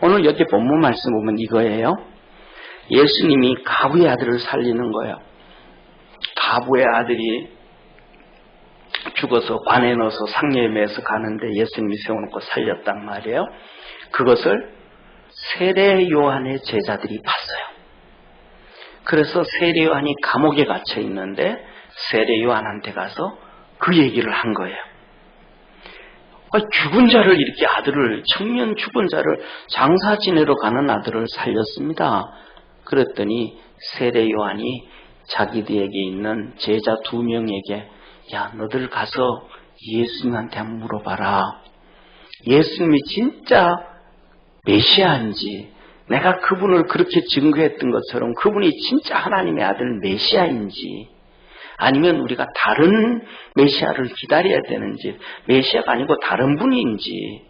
오늘 여기 본문 말씀 보면 이거예요. 예수님이 가부의 아들을 살리는 거예요. 가부의 아들이 죽어서 관에 넣어서 상녀에 매서 가는데 예수님이 세워놓고 살렸단 말이에요. 그것을 세례 요한의 제자들이 봤어요. 그래서 세례 요한이 감옥에 갇혀 있는데 세례 요한한테 가서 그 얘기를 한 거예요. 죽은 자를 이렇게 아들을 청년 죽은 자를 장사 지내러 가는 아들을 살렸습니다. 그랬더니 세례 요한이 자기들에게 있는 제자 두 명에게 야 너들 가서 예수님한테 한번 물어봐라. 예수님이 진짜 메시아인지 내가 그분을 그렇게 증거했던 것처럼 그분이 진짜 하나님의 아들 메시아인지 아니면 우리가 다른 메시아를 기다려야 되는지 메시아가 아니고 다른 분인지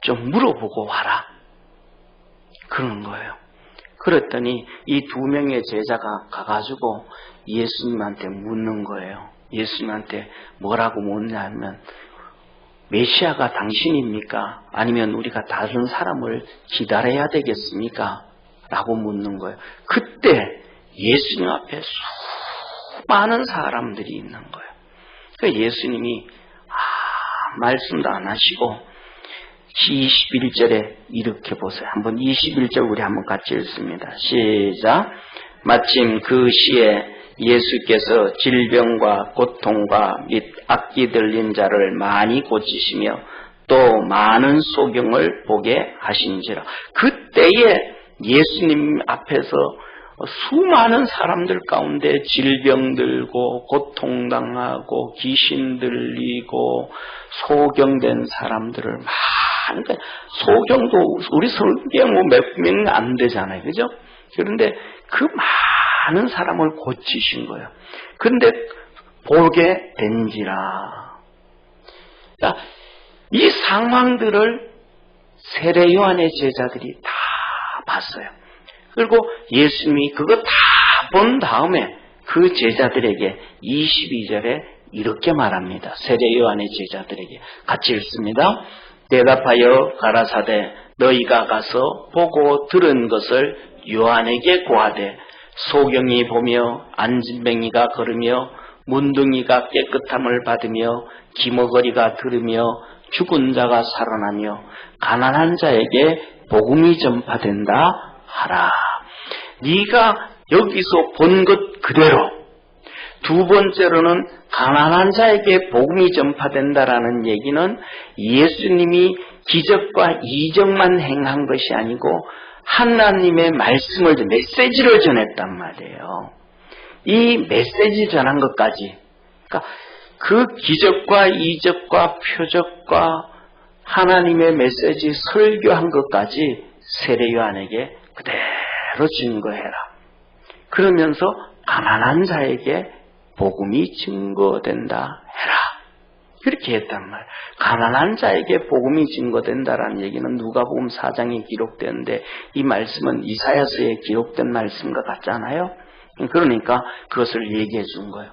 좀 물어보고 와라. 그러는 거예요. 그랬더니 이 두 명의 제자가 가가지고 예수님한테 묻는 거예요. 예수님한테 뭐라고 묻냐면 메시아가 당신입니까? 아니면 우리가 다른 사람을 기다려야 되겠습니까? 라고 묻는 거예요. 그때 예수님 앞에 수 많은 사람들이 있는 거예요. 그 예수님이 아, 말씀도 안 하시고 21절에 이렇게 보세요. 한번 21절 우리 한번 같이 읽습니다. 시작. 마침 그 시에 예수께서 질병과 고통과 및 악기 들린 자를 많이 고치시며 또 많은 소경을 보게 하신지라. 그때에 예수님 앞에서 수많은 사람들 가운데 질병 들고 고통당하고 귀신 들리고 소경된 사람들을 많은 소경도 우리 성경 뭐몇 명안 되잖아요. 그죠? 그런데 그 많은 사람을 고치신 거예요. 그런데 보게 된지라. 그러니까 이 상황들을 세례 요한의 제자들이 다 봤어요. 그리고 예수님이 그거 다 본 다음에 그 제자들에게 22절에 이렇게 말합니다. 세례 요한의 제자들에게 같이 읽습니다. 대답하여 가라사대 너희가 가서 보고 들은 것을 요한에게 고하되 소경이 보며 안진뱅이가 걸으며 문둥이가 깨끗함을 받으며 기머거리가 들으며 죽은 자가 살아나며 가난한 자에게 복음이 전파된다 하라. 네가 여기서 본 것 그대로 두 번째로는 가난한 자에게 복음이 전파된다라는 얘기는 예수님이 기적과 이적만 행한 것이 아니고 하나님의 말씀을 메시지를 전했단 말이에요. 이 메시지 전한 것까지 그러니까 그 기적과 이적과 표적과 하나님의 메시지 설교한 것까지 세례 요한에게 그대로 증거해라. 그러면서 가난한 자에게 복음이 증거된다 해라. 그렇게 했단 말. 가난한 자에게 복음이 증거된다라는 얘기는 누가복음 4장에 기록되는데 이 말씀은 이사야서에 기록된 말씀과 같잖아요. 그러니까 그것을 얘기해 준 거예요.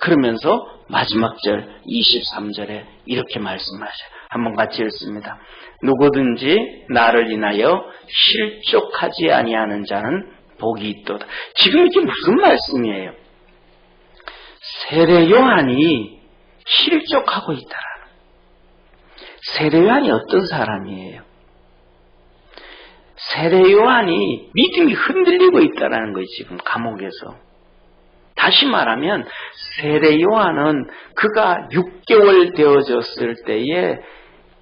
그러면서 마지막 절 23절에 이렇게 말씀하셔요. 한번 같이 읽습니다. 누구든지 나를 인하여 실족하지 아니하는 자는 복이 있도다. 지금 이게 무슨 말씀이에요? 세례 요한이 실족하고 있다라는. 세례 요한이 어떤 사람이에요? 세례 요한이 믿음이 흔들리고 있다라는 거예요, 지금 감옥에서. 다시 말하면 세례 요한은 그가 6개월 되어졌을 때에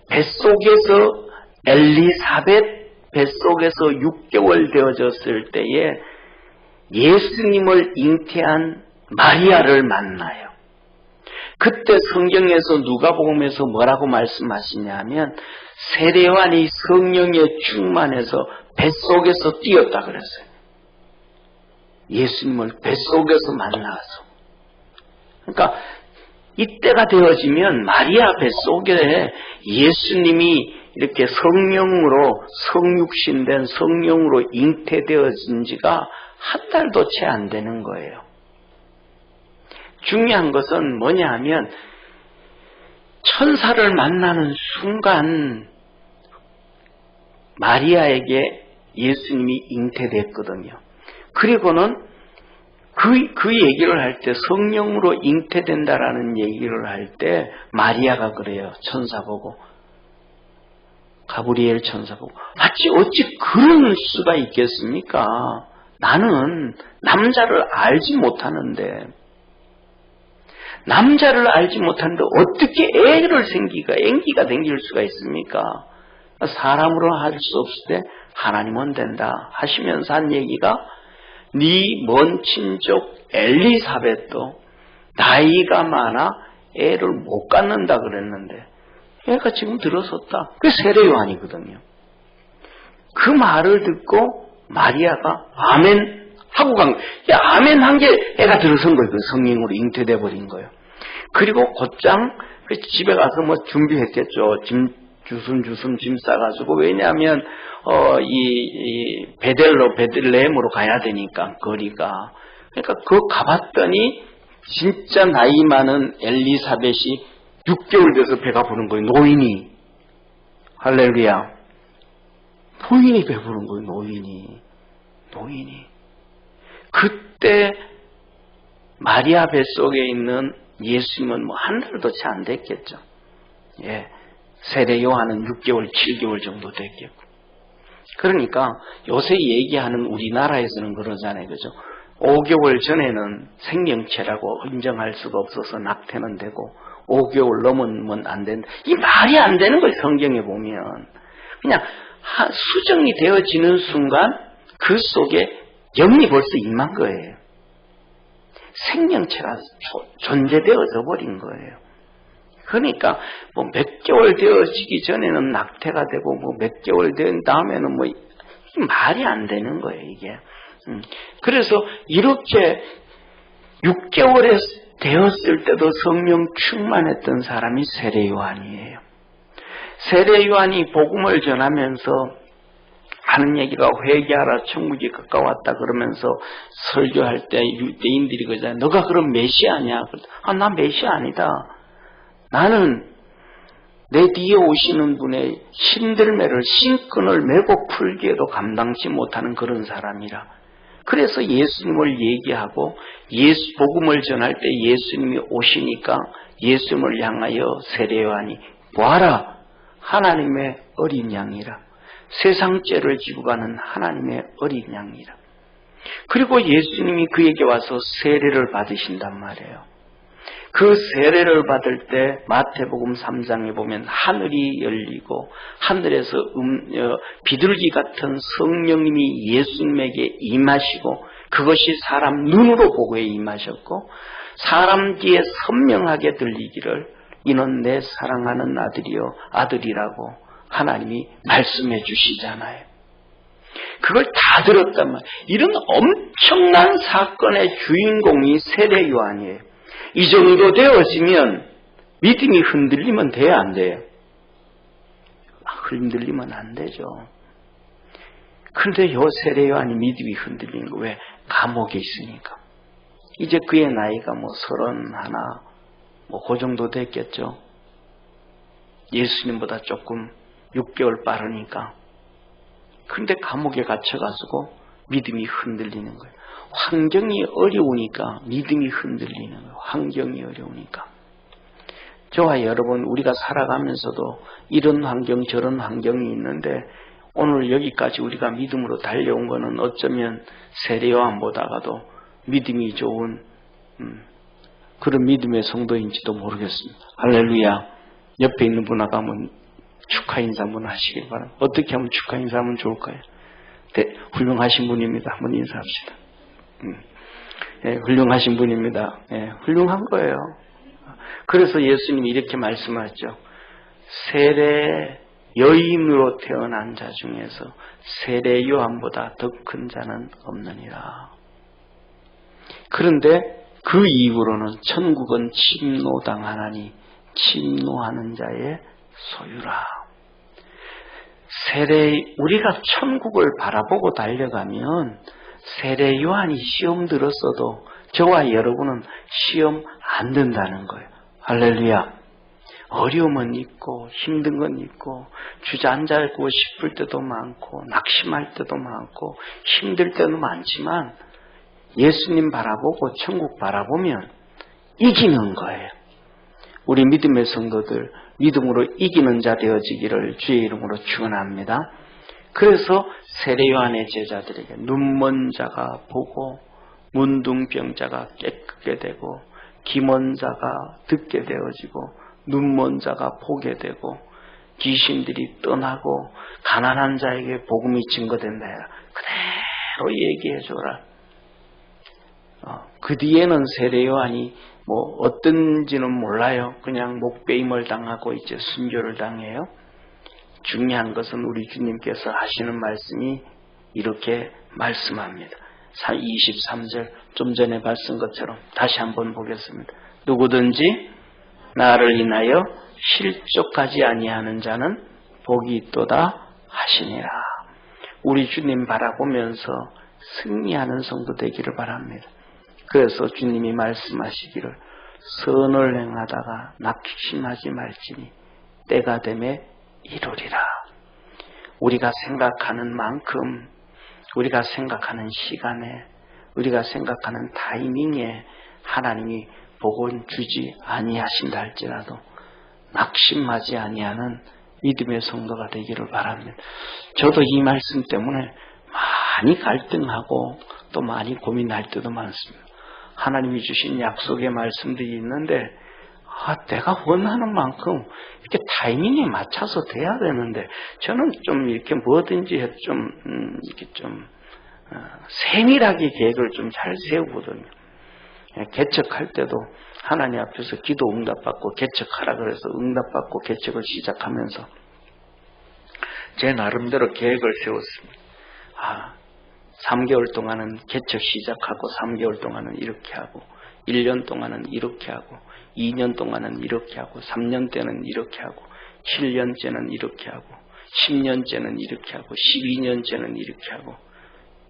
뱃속에서 엘리사벳 뱃속에서 6개월 되어졌을 때에 예수님을 잉태한 마리아를 만나요. 그때 성경에서 누가복음에서 뭐라고 말씀하시냐면 세례관이 성령에 충만해서 뱃속에서 뛰었다 그랬어요. 예수님을 뱃속에서 만나서. 그러니까 이때가 되어지면 마리아 뱃속에 예수님이 이렇게 성령으로 성육신된 성령으로 잉태되어진 지가 한 달도 채 안 되는 거예요. 중요한 것은 뭐냐 하면 천사를 만나는 순간 마리아에게 예수님이 잉태됐거든요. 그리고는 그, 그 얘기를 할 때 성령으로 잉태된다라는 얘기를 할 때 마리아가 그래요. 천사 보고. 가브리엘 천사 보고. 마치 어찌 그럴 수가 있겠습니까? 나는 남자를 알지 못하는데, 남자를 알지 못하는데 어떻게 애를 생기가, 앵기가 생길 수가 있습니까? 사람으로 할 수 없을 때 하나님은 된다 하시면서 한 얘기가 네 먼 친족 엘리사벳도 나이가 많아 애를 못 갖는다 그랬는데 애가 지금 들어섰다. 그게 세례 요한이거든요. 그 말을 듣고 마리아가 아멘 하고 간 거예요. 아멘 한 게 애가 들어선 거예요. 그 성령으로 잉태돼 버린 거예요. 그리고 곧장 그 집에 가서 뭐 준비했겠죠. 짐 주순주순 짐 싸가지고 왜냐하면 어, 이, 이 베델로 베들레헴으로 가야 되니까 거리가. 그러니까 그 가봤더니 진짜 나이 많은 엘리사벳이 6개월 돼서 배가 부른 거예요 노인이. 할렐루야. 노인이 배 부른 거예요 노인이. 노인이. 그때 마리아 뱃속에 있는 예수님은 뭐 한 달도 채 안 됐겠죠. 예. 세례 요한은 6개월, 7개월 정도 됐겠고. 그러니까 요새 얘기하는 우리나라에서는 그러잖아요. 그죠? 5개월 전에는 생명체라고 인정할 수가 없어서 낙태는 되고 5개월 넘으면 안 된다. 이 말이 안 되는 거예요. 성경에 보면. 그냥 수정이 되어지는 순간 그 속에 영이 벌써 임한 거예요. 생명체가 존재되어져 버린 거예요. 그러니까 뭐 몇 개월 되어지기 전에는 낙태가 되고 뭐 몇 개월 된 다음에는 뭐 말이 안 되는 거예요 이게. 음. 그래서 이렇게 6개월에 되었을 때도 성령 충만했던 사람이 세례 요한이에요. 세례 요한이 복음을 전하면서 하는 얘기가 회개하라 천국이 가까웠다 그러면서 설교할 때 유대인들이 그러잖아요. 너가 그럼 메시아냐? 아, 나 메시아 아니다. 나는 내 뒤에 오시는 분의 신들매를 신끈을 메고 풀기에도 감당치 못하는 그런 사람이라. 그래서 예수님을 얘기하고 예수 복음을 전할 때 예수님이 오시니까 예수님을 향하여 세례요한이 보아라 하나님의 어린 양이라 세상 죄를 지고 가는 하나님의 어린 양이라. 그리고 예수님이 그에게 와서 세례를 받으신단 말이에요. 그 세례를 받을 때 마태복음 3장에 보면 하늘이 열리고 하늘에서 음, 어, 비둘기 같은 성령님이 예수님에게 임하시고 그것이 사람 눈으로 보고에 임하셨고 사람 뒤에 선명하게 들리기를 이는 내 사랑하는 아들이요 아들이라고 하나님이 말씀해 주시잖아요. 그걸 다 들었단 말이에요. 이런 엄청난 사건의 주인공이 세례 요한이에요. 이 정도 되어지면 믿음이 흔들리면 돼야 안 돼요? 아, 흔들리면 안 되죠. 그런데 요 세례 요한이 믿음이 흔들리는 거 왜? 감옥에 있으니까. 이제 그의 나이가 뭐 서른 하나, 뭐 그 정도 됐겠죠. 예수님보다 조금 6개월 빠르니까. 근데 감옥에 갇혀가지고 믿음이 흔들리는 거예요. 환경이 어려우니까 믿음이 흔들리는 거예요. 환경이 어려우니까. 저와 여러분 우리가 살아가면서도 이런 환경 저런 환경이 있는데 오늘 여기까지 우리가 믿음으로 달려온 것은 어쩌면 세례요한보다가도 믿음이 좋은 음, 그런 믿음의 성도인지도 모르겠습니다. 할렐루야. 옆에 있는 분 아가면 축하 인사 한번 하시길 바랍니다. 어떻게 하면 축하 인사 하면 좋을까요? 네, 훌륭하신 분입니다. 한번 인사합시다. 음. 예, 훌륭하신 분입니다. 예, 훌륭한 거예요. 그래서 예수님이 이렇게 말씀하죠. 세례 여인으로 태어난 자 중에서 세례 요한보다 더 큰 자는 없느니라. 그런데 그 이후로는 천국은 침노당하나니 침노하는 자의 소유라. 세례 우리가 천국을 바라보고 달려가면 세례 요한이 시험 들었어도 저와 여러분은 시험 안 된다는 거예요. 할렐루야. 어려움은 있고 힘든 건 있고 주저앉고 싶을 때도 많고 낙심할 때도 많고 힘들 때도 많지만 예수님 바라보고 천국 바라보면 이기는 거예요. 우리 믿음의 성도들 믿음으로 이기는 자 되어지기를 주의 이름으로 축원합니다. 그래서 세례 요한의 제자들에게 눈먼 자가 보고 문둥병 자가 깨끗게 되고 기먼 자가 듣게 되어지고 눈먼 자가 보게 되고 귀신들이 떠나고 가난한 자에게 복음이 증거된다 해라. 그대로 얘기해 줘라. 어, 그 뒤에는 세례 요한이 뭐 어떤지는 몰라요. 그냥 목배임을 당하고 이제 순교를 당해요. 중요한 것은 우리 주님께서 하시는 말씀이 이렇게 말씀합니다. 23절 좀 전에 봤은 것처럼 다시 한번 보겠습니다. 누구든지 나를 인하여 실족하지 아니하는 자는 복이 있도다 하시니라. 우리 주님 바라보면서 승리하는 성도 되기를 바랍니다. 그래서 주님이 말씀하시기를 선을 행하다가 낙심하지 말지니 때가 되매 이루리라. 우리가 생각하는 만큼 우리가 생각하는 시간에 우리가 생각하는 타이밍에 하나님이 복은 주지 아니하신다 할지라도 낙심하지 아니하는 믿음의 성도가 되기를 바랍니다. 저도 이 말씀 때문에 많이 갈등하고 또 많이 고민할 때도 많습니다. 하나님이 주신 약속의 말씀들이 있는데 아, 내가 원하는 만큼 이렇게 타이밍에 맞춰서 돼야 되는데 저는 좀 이렇게 뭐든지 좀 음, 이렇게 좀 어, 세밀하게 계획을 좀 잘 세우거든요. 예, 개척할 때도 하나님 앞에서 기도 응답받고 개척하라 그래서 응답받고 개척을 시작하면서 제 나름대로 계획을 세웠습니다. 아, 3개월 동안은 개척 시작하고 3개월 동안은 이렇게 하고 1년 동안은 이렇게 하고 2년 동안은 이렇게 하고 3년 때는 이렇게 하고 7년째는 이렇게 하고 10년째는 이렇게 하고 12년째는 이렇게 하고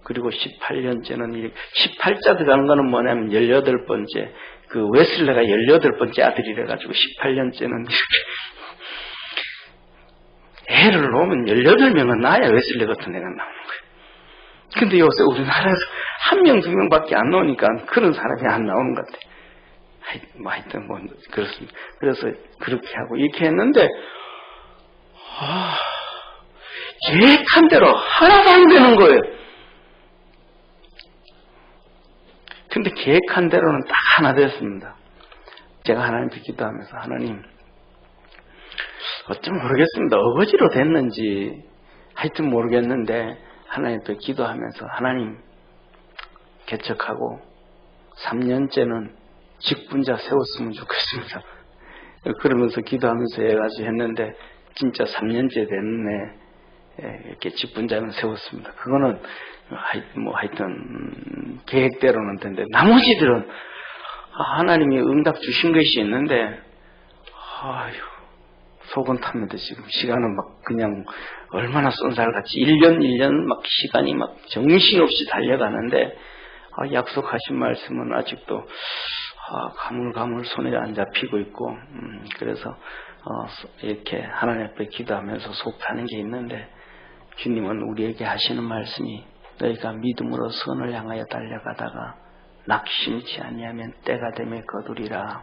그리고 18년째는 이렇게 18자 들어가는 거는 뭐냐면 18번째 그 웨슬레가 18번째 아들이래 가지고 18년째는 이렇게 애를 놓으면 18명은 나야 웨슬레 같은 애가 나오는 거예요. 근데 요새 우리나라에서 한 명, 두 명밖에 안 나오니까 그런 사람이 안 나오는 것. 하이, 뭐 하여튼 뭐 그렇습니다. 그래서 그렇게 하고 이렇게 했는데 아, 계획한 대로 하나도 안 되는 거예요. 근데 계획한 대로는 딱 하나 됐습니다. 제가 하나님께 기도하면서 하나님 어쩜 모르겠습니다. 어거지로 됐는지 하여튼 모르겠는데 하나님께 기도하면서 하나님 개척하고 3년째는 직분자 세웠으면 좋겠습니다. 그러면서 기도하면서 해가지고 했는데 진짜 3년째 됐네. 예, 이렇게 직분자는 세웠습니다. 그거는 뭐 하여튼 계획대로는 된데 나머지들은 하나님이 응답 주신 것이 있는데 아휴 속은 탑니다 지금 시간은 막 그냥 얼마나 쏜살같이 1년 1년 막 시간이 막 정신없이 달려가는데 아, 약속하신 말씀은 아직도 아, 가물가물 손에 안 잡히고 있고 음, 그래서 어, 이렇게 하나님 앞에 기도하면서 속타는 게 있는데 주님은 우리에게 하시는 말씀이 너희가 믿음으로 선을 향하여 달려가다가 낙심치 아니하면 때가 되매 거두리라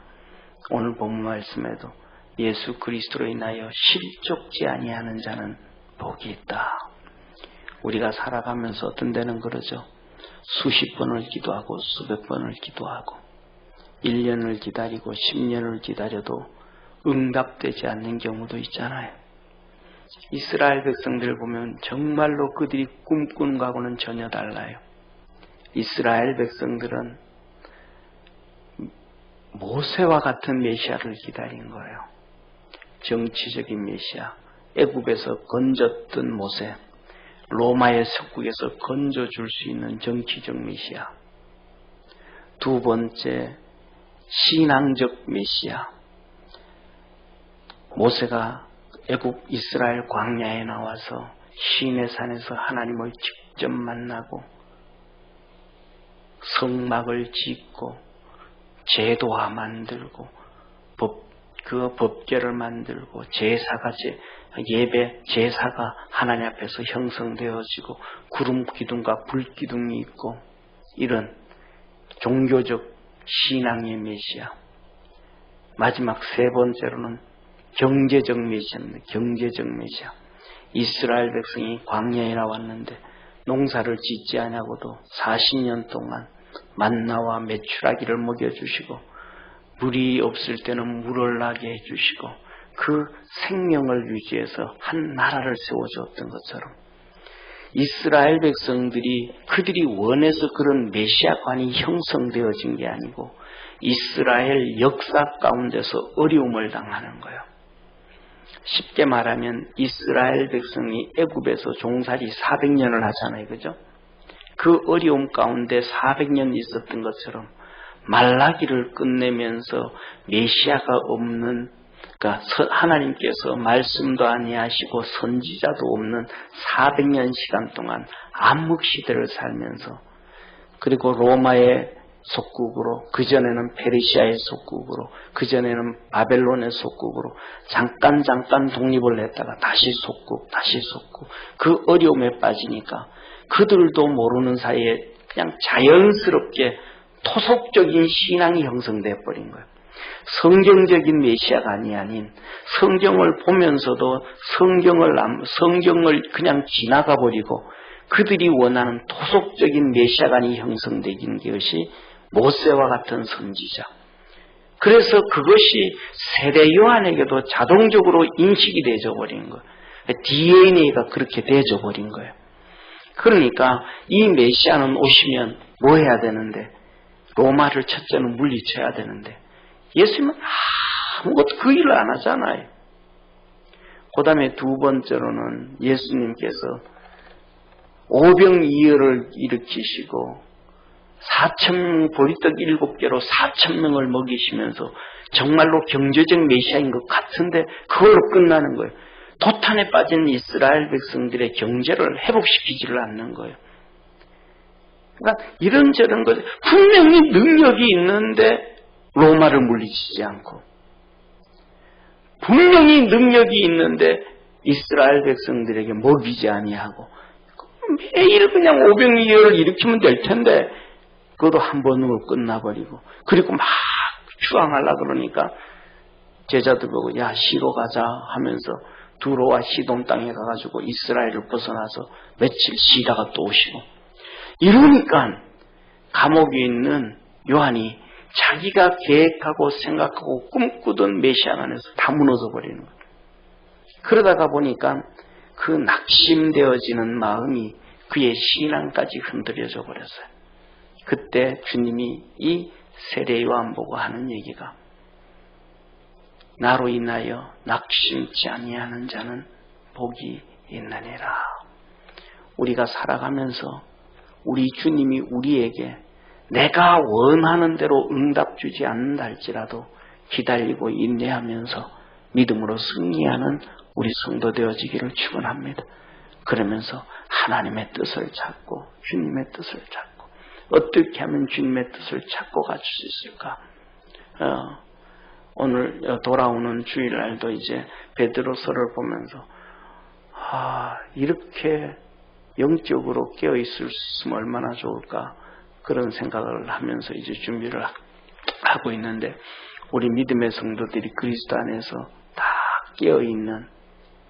오늘 본 말씀에도 예수 그리스도로 인하여 실족지 아니하는 자는 복이 있다. 우리가 살아가면서 어떤 데는 그러죠. 수십 번을 기도하고 수백 번을 기도하고 1년을 기다리고 10년을 기다려도 응답되지 않는 경우도 있잖아요. 이스라엘 백성들 보면 정말로 그들이 꿈꾸는 거하고는 전혀 달라요. 이스라엘 백성들은 모세와 같은 메시아를 기다린 거예요. 정치적인 메시아, 애굽에서 건졌던 모세, 로마의 석국에서 건져줄 수 있는 정치적 메시아. 두 번째, 신앙적 메시아. 모세가 애굽 이스라엘 광야에 나와서 시내 산에서 하나님을 직접 만나고 성막을 짓고 제도화 만들고 법 그 법궤를 만들고 제사가 제, 예배 제사가 하나님 앞에서 형성되어지고 구름 기둥과 불 기둥이 있고 이런 종교적 신앙의 메시아 마지막 세 번째로는 경제적 메시아입니다. 경제적 메시아 이스라엘 백성이 광야에 나왔는데 농사를 짓지 않냐고도 40년 동안 만나와 메추라기를 먹여주시고 물이 없을 때는 물을 나게 해주시고 그 생명을 유지해서 한 나라를 세워주었던 것처럼 이스라엘 백성들이 그들이 원해서 그런 메시아관이 형성되어진 게 아니고 이스라엘 역사 가운데서 어려움을 당하는 거예요. 쉽게 말하면 이스라엘 백성이 애굽에서 종살이 400년을 하잖아요. 그죠? 그 어려움 가운데 400년 있었던 것처럼 말라기를 끝내면서 메시아가 없는 그러니까 하나님께서 말씀도 아니하시고 선지자도 없는 400년 시간 동안 암흑 시대를 살면서 그리고 로마의 속국으로 그전에는 페르시아의 속국으로 그전에는 바벨론의 속국으로 잠깐 잠깐 독립을 했다가 다시 속국 다시 속국 그 어려움에 빠지니까 그들도 모르는 사이에 그냥 자연스럽게 토속적인 신앙이 형성돼 버린 거예요. 성경적인 메시아가 아니 아닌 성경을 보면서도 성경을 성경을 그냥 지나가 버리고 그들이 원하는 토속적인 메시아가 아니 형성되긴 것이 모세와 같은 선지자. 그래서 그것이 세대 요한에게도 자동적으로 인식이 되져 버린 거예요. DNA가 그렇게 되져 버린 거예요. 그러니까 이 메시아는 오시면 뭐 해야 되는데 로마를 첫째는 물리쳐야 되는데 예수님은 아무것도 그 일을 안 하잖아요. 그 다음에 두 번째로는 예수님께서 오병이어를 일으키시고 사천 보리떡 일곱 개로 사천 명을 먹이시면서 정말로 경제적 메시아인 것 같은데 그걸로 끝나는 거예요. 도탄에 빠진 이스라엘 백성들의 경제를 회복시키지를 않는 거예요. 그러니까 이런저런 것 분명히 능력이 있는데 로마를 물리치지 않고. 분명히 능력이 있는데 이스라엘 백성들에게 먹이지 아니하고 매일 그냥 오병이어를 일으키면 될 텐데 그것도 한 번으로 끝나버리고 그리고 막 추앙하려 그러니까 제자들 보고 야 시로 가자 하면서 두로와 시돈 땅에 가가지고 이스라엘을 벗어나서 며칠 쉬다가 또 오시고. 이러니까 감옥에 있는 요한이 자기가 계획하고 생각하고 꿈꾸던 메시아 안에서 다 무너져 버리는 거예요. 그러다가 보니까 그 낙심되어지는 마음이 그의 신앙까지 흔들려져 버렸어요. 그때 주님이 이 세례 요한 보고 하는 얘기가 나로 인하여 낙심치 아니하는 자는 복이 있나니라. 우리가 살아가면서 우리 주님이 우리에게 내가 원하는 대로 응답 주지 않는다 할지라도 기다리고 인내하면서 믿음으로 승리하는 우리 성도 되어지기를 축원합니다. 그러면서 하나님의 뜻을 찾고 주님의 뜻을 찾고 어떻게 하면 주님의 뜻을 찾고 갈 수 있을까? 어, 오늘 돌아오는 주일날도 이제 베드로서를 보면서 아 이렇게 영적으로 깨어 있을 수 있으면 얼마나 좋을까 그런 생각을 하면서 이제 준비를 하고 있는데 우리 믿음의 성도들이 그리스도 안에서 다 깨어 있는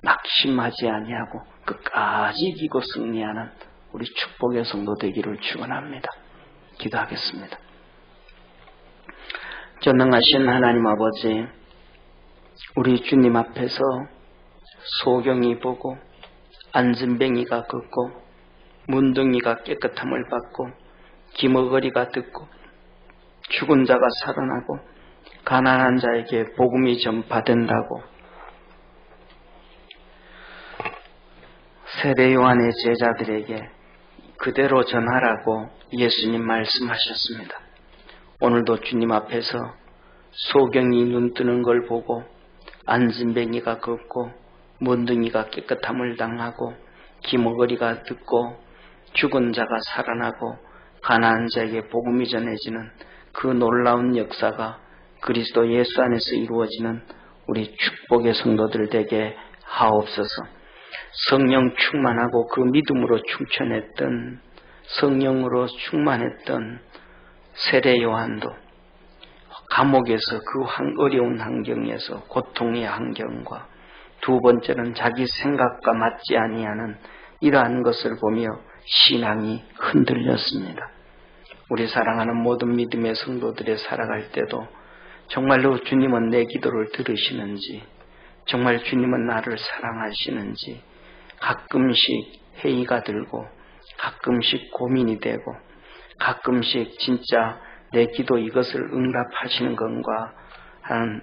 낙심하지 아니하고 끝까지 이기고 승리하는 우리 축복의 성도 되기를 축원합니다. 기도하겠습니다. 전능하신 하나님 아버지, 우리 주님 앞에서 소경이 보고 안전뱅이가 걷고 문둥이가 깨끗함을 받고 기머거리가 듣고 죽은 자가 살아나고 가난한 자에게 복음이 전파된다고 세례 요한의 제자들에게 그대로 전하라고 예수님 말씀하셨습니다. 오늘도 주님 앞에서 소경이 눈 뜨는 걸 보고 안진뱅이가 걷고 문둥이가 깨끗함을 당하고 기머거리가 듣고 죽은 자가 살아나고 가난한 자에게 복음이 전해지는 그 놀라운 역사가 그리스도 예수 안에서 이루어지는 우리 축복의 성도들 되게 하옵소서. 성령 충만하고 그 믿음으로 충천했던 성령으로 충만했던 세례 요한도 감옥에서 그 어려운 환경에서 고통의 환경과 두 번째는 자기 생각과 맞지 아니하는 이러한 것을 보며 신앙이 흔들렸습니다. 우리 사랑하는 모든 믿음의 성도들의 살아갈 때도 정말로 주님은 내 기도를 들으시는지 정말 주님은 나를 사랑하시는지 가끔씩 회의가 들고 가끔씩 고민이 되고 가끔씩 진짜 내 기도 이것을 응답하시는 건가 하는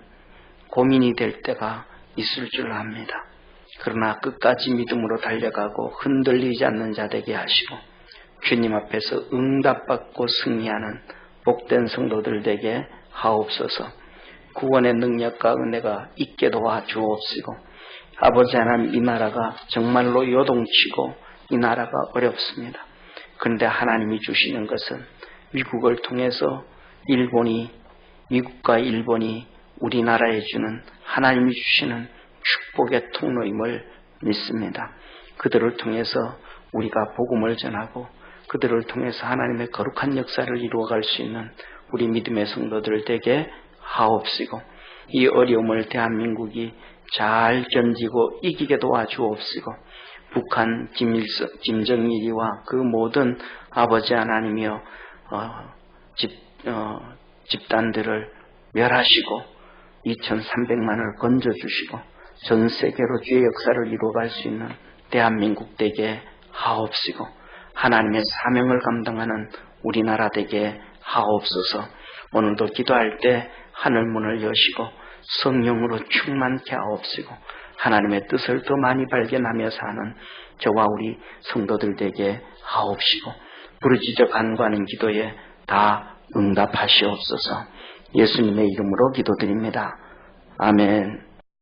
고민이 될 때가 있을 줄 압니다. 그러나 끝까지 믿음으로 달려가고 흔들리지 않는 자 되게 하시고 주님 앞에서 응답받고 승리하는 복된 성도들 되게 하옵소서 구원의 능력과 은혜가 있게 도와 주옵시고 아버지 하나님 이 나라가 정말로 요동치고 이 나라가 어렵습니다. 그런데 하나님이 주시는 것은 미국을 통해서 일본이 미국과 일본이 우리나라에 주는 하나님이 주시는 축복의 통로임을 믿습니다. 그들을 통해서 우리가 복음을 전하고 그들을 통해서 하나님의 거룩한 역사를 이루어갈 수 있는 우리 믿음의 성도들 되게 하옵시고 이 어려움을 대한민국이 잘 견디고 이기게 도와주옵시고 북한 김정일이와 그 모든 아버지 하나님이여 어, 집, 어, 집단들을 멸하시고 2,300만을 건져주시고 전 세계로 주의 역사를 이루어갈 수 있는 대한민국 되게 하옵시고 하나님의 사명을 감당하는 우리나라 되게 하옵소서. 오늘도 기도할 때 하늘 문을 여시고 성령으로 충만케 하옵시고 하나님의 뜻을 더 많이 발견하며 사는 저와 우리 성도들 되게 하옵시고 부르짖어 간구하는 기도에 다 응답하시옵소서. 예수님의 이름으로 기도드립니다. 아멘